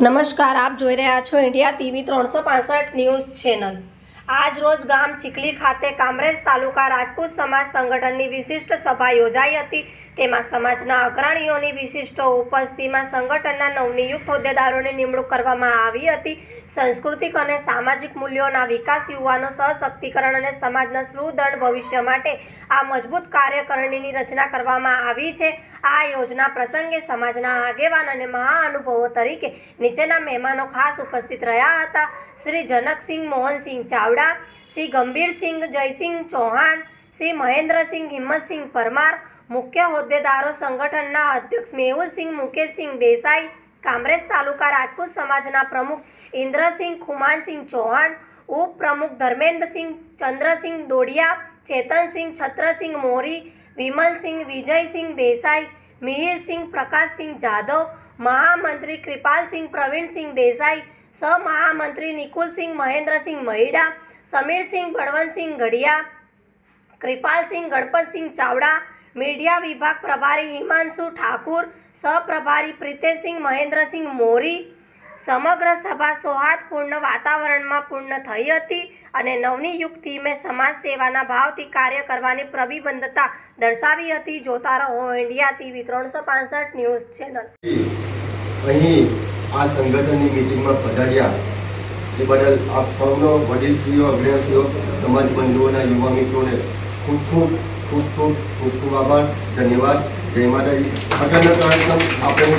નમસ્કાર આપ જોઈ રહ્યા છો ઇન્ડિયા ટીવી ત્રણસો ન્યૂઝ ચેનલ. આજ રોજ ગામ ચીખલી ખાતે કામરેજ તાલુકા રાજપૂત સમાજ સંગઠનની વિશિષ્ટ સભા યોજાઈ હતી. તેમાં સમાજના અગ્રણીઓની વિશિષ્ટ ઉપસ્થિતિમાં સંગઠનના નવનિયુક્ત હોદ્દેદારોની નિમણૂક કરવામાં આવી હતી. સાંસ્કૃતિક અને સામાજિક મૂલ્યોના વિકાસ યુવાનો સશક્તિકરણ અને સમાજના સુદૃઢ ભવિષ્ય માટે આ મજબૂત કાર્યકરણીની રચના કરવામાં આવી છે. આ યોજના પ્રસંગે સમાજના આગેવાન અને મહાઅનુભવો તરીકે નીચેના મહેમાનો ખાસ ઉપસ્થિત રહ્યા હતા. શ્રી જનકસિંહ મોહનસિંહ ચાવડા શ્રી ગંભીરસિંહ જયસિંહ ચૌહાણ, શ્રી મહેન્દ્રસિંહ હિંમતસિંહ પરમાર, મુખ્ય હોદ્દેદારો સંગઠનના અધ્યક્ષ મેહુલસિંહ મુકેશસિંહ દેસાઈ કામરેજ તાલુકા રાજપૂત સમાજના પ્રમુખ ઇન્દ્રસિંહ ખુમાનસિંહ ચૌહાણ ઉપપ્રમુખ ધર્મેન્દ્રસિંહ ચંદ્રસિંહ દોડિયા, ચેતનસિંહ છત્રસિંહ મોરી, વિમલસિંહ વિજયસિંહ દેસાઈ, મિહિરસિંહ પ્રકાશસિંહ જાદવ મહામંત્રી કૃપાલસિંહ પ્રવીણસિંહ દેસાઈ સહમહામંત્રી નિકુલસિંહ મહેન્દ્રસિંહ મહિડા સમીરસિંહ બળવંતસિંહ ગઢિયા, કૃપાલસિંહ, ગણપતસિંહ ચાવડા, મીડિયા વિભાગ પ્રભારી હિમાંશુ ઠાકુર, સહપ્રભારી પ્રિતેશસિંહ, મહેન્દ્રસિંહ મોરી, સમગ્ર સભા સૌહાર્દપૂર્ણ વાતાવરણમાં પૂર્ણ થઈ હતી અને નવનિયુક્ત ટીમે સમાજ સેવાના ભાવથી કાર્ય કરવાની પ્રતિબદ્ધતા દર્શાવી હતી. જોતા રહો ઇન્ડિયા ટીવી ત્રણસો પાસઠ ન્યૂઝ ચેનલ. અહીં આ સંગઠનની મિટિંગમાં પધાર્યા એ બદલ આપ સૌનો વડીલશ્રીઓ અગ્રણીશ્રીઓ સમાજ બંધુઓના યુવા મિત્રોને ખૂબ ખૂબ ખૂબ ખૂબ ખૂબ ખૂબ આભાર, ધન્યવાદ. જય માતાજી. આગળનો કાર્યક્રમ આપણે